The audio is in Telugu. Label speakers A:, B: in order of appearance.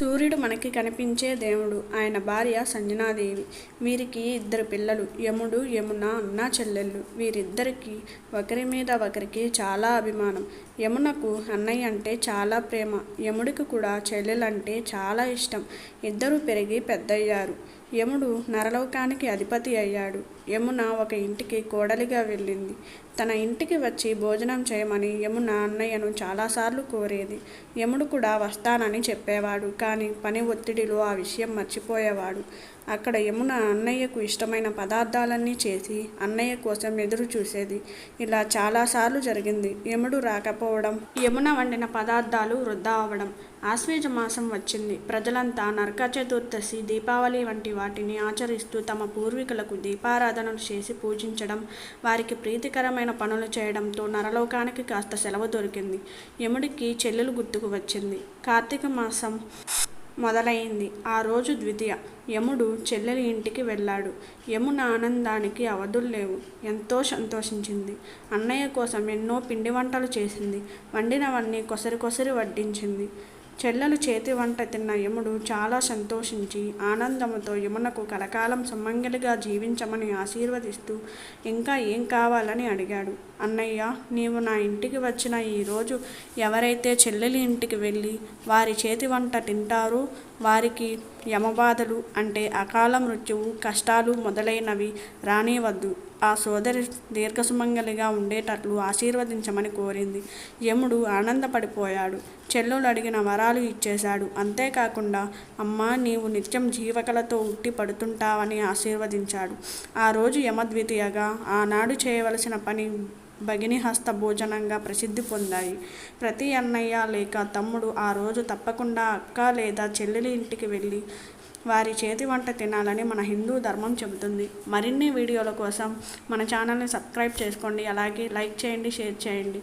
A: సూర్యుడు మనకి కనిపించే దేవుడు. ఆయన భార్య సంజనాదేవి. వీరికి ఇద్దరు పిల్లలు. యముడు యమున అన్న చెల్లెళ్ళు. వీరిద్దరికి ఒకరి మీద ఒకరికి చాలా అభిమానం. యమునకు అన్నయ్య అంటే చాలా ప్రేమ. యముడికి కూడా చెల్లెలంటే చాలా ఇష్టం. ఇద్దరు పెరిగి పెద్దయ్యారు. యముడు నరలోకానికి అధిపతి అయ్యాడు. యమున ఒక ఇంటికి కోడలిగా వెళ్ళింది. తన ఇంటికి వచ్చి భోజనం చేయమని యమున అన్నయ్యను చాలాసార్లు కోరేది. యముడు కూడా వస్తానని చెప్పేవాడు కానీ పని ఒత్తిడిలో ఆ విషయం మర్చిపోయేవాడు. అక్కడ యమున అన్నయ్యకు ఇష్టమైన పదార్థాలన్నీ చేసి అన్నయ్య కోసం ఎదురు చూసేది. ఇలా చాలాసార్లు జరిగింది. యముడు రాకపోవడం యమున వండిన పదార్థాలు వృద్ధా అవ్వడం ఆశ్వేజ మాసం వచ్చింది. ప్రజలంతా నరక చతుర్దశి దీపావళి వంటి వాటిని ఆచరిస్తూ తమ పూర్వీకులకు దీపారాధనలు చేసి పూజించడం వారికి ప్రీతికరమైన పనులు చేయడంతో నరలోకానికి కాస్త సెలవు దొరికింది. యముడికి చెల్లెలు గుర్తుకు వచ్చింది. కార్తీక మాసం మొదలైంది. ఆ రోజు ద్వితీయ. యముడు చెల్లెలి ఇంటికి వెళ్ళాడు. యమున ఆనందానికి అవధులు లేవు. ఎంతో సంతోషించింది. అన్నయ్య కోసం ఎన్నో పిండి వంటలు చేసింది. వండినవన్నీ కొసరి కొసరి వడ్డించింది. చెల్లెలు చేతి వంట తిన్న యముడు చాలా సంతోషించి ఆనందముతో యమునకు కలకాలం సుమంగలిగా జీవించమని ఆశీర్వదిస్తూ ఇంకా ఏం కావాలని అడిగాడు. అన్నయ్య నీవు నా ఇంటికి వచ్చిన ఈరోజు ఎవరైతే చెల్లెలి ఇంటికి వెళ్ళి వారి చేతి వంట తింటారో వారికి యమబాధలు అంటే అకాల మృత్యువు కష్టాలు మొదలైనవి రానివద్దు. ఆ సోదరి దీర్ఘసుమంగలిగా ఉండేటట్లు ఆశీర్వదించమని కోరింది. యముడు ఆనందపడిపోయాడు. చెల్లులు అడిగిన వరాలు ఇచ్చేశాడు. అంతేకాకుండా అమ్మా నీవు నిత్యం జీవకలతో ఉట్టి పడుతుంటావని ఆశీర్వదించాడు. ఆ రోజు యమద్వితీయగా ఆనాడు చేయవలసిన పని భగినిహస్త భోజనంగా ప్రసిద్ధి పొందాయి. ప్రతి అన్నయ్య లేక తమ్ముడు ఆ రోజు తప్పకుండా అక్క లేదా చెల్లెలి ఇంటికి వెళ్ళి వారి చేతి వంట తినాలని మన హిందూ ధర్మం చెబుతుంది. మరిన్ని వీడియోల కోసం మన ఛానల్ని సబ్స్క్రైబ్ చేసుకోండి. అలాగే లైక్ చేయండి షేర్ చేయండి.